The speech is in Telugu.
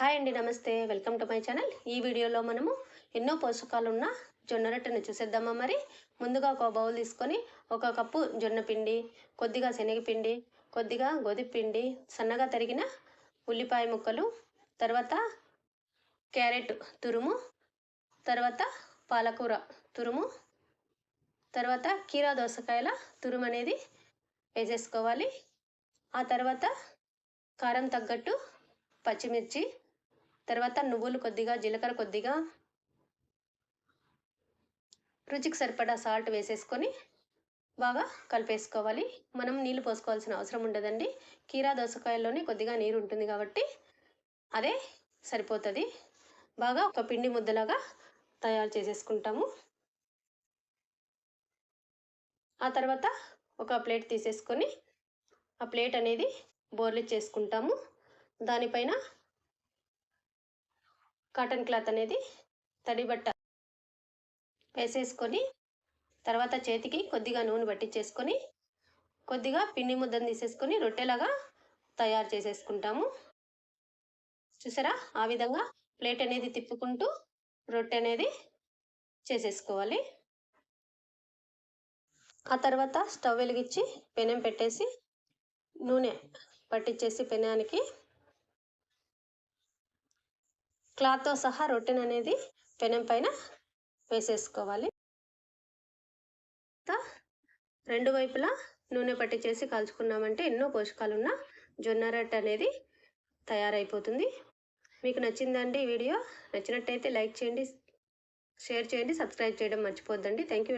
హాయ్ అండి namaste. Welcome to my channel. ఈ వీడియోలో మనము ఎన్నో పోషకాలు ఉన్న జొన్న రొట్టెను చూసేద్దామా మరి? ముందుగా ఒక బౌల్ తీసుకొని ఒక కప్పు జొన్న పిండి కొద్దిగా శనగపిండి కొద్దిగా గోధుమ పిండి సన్నగా తరిగిన ఉల్లిపాయ ముక్కలు తర్వాత క్యారెట్ తురుము తర్వాత పాలకూర తురుము తర్వాత కీరా దోసకాయల తురుము అనేది వేసేసుకోవాలి. ఆ తర్వాత కారం తగ్గట్టు పచ్చిమిర్చి తర్వాత నువ్వులు కొద్దిగా జీలకర్ర కొద్దిగా రుచికి సరిపడా సాల్ట్ వేసేసుకొని బాగా కలిపేసుకోవాలి. మనం నీళ్ళు పోసుకోవాల్సిన అవసరం ఉండదండి. కీరా దోసకాయల్లోనే కొద్దిగా నీరు ఉంటుంది కాబట్టి అదే సరిపోతుంది. బాగా ఒక పిండి ముద్దలాగా తయారు చేసేసుకుంటాము. ఆ తర్వాత ఒక ప్లేట్ తీసేసుకొని ఆ ప్లేట్ అనేది బోర్లు చేసుకుంటాము దానిపైన కాటన్ క్లాత్ అనేది తడి బట్ట వేసేసుకొని తర్వాత చేతికి కొద్దిగా నూనె పట్టించేసుకొని కొద్దిగా పిండి ముద్దను తీసేసుకొని రొట్టెలాగా తయారు చేసేసుకుంటాము. చూసారా? ఆ విధంగా ప్లేట్ అనేది తిప్పుకుంటూ రొట్టె అనేది చేసేసుకోవాలి. ఆ తర్వాత స్టవ్ వెలిగించి పెనం పెట్టేసి నూనె పట్టించేసి పెనానికి క్లాత్తో సహా రొట్టెను అనేది పెనం పైన వేసేసుకోవాలి. రెండు వైపులా నూనె పట్టి చేసి కాల్చుకున్నామంటే ఎన్నో పోషకాలు ఉన్న జొన్న రొట్టె అనేది తయారైపోతుంది. మీకు నచ్చిందండి ఈ వీడియో నచ్చినట్టయితే లైక్ చేయండి షేర్ చేయండి సబ్స్క్రైబ్ చేయడం మర్చిపోద్దండి. Thank you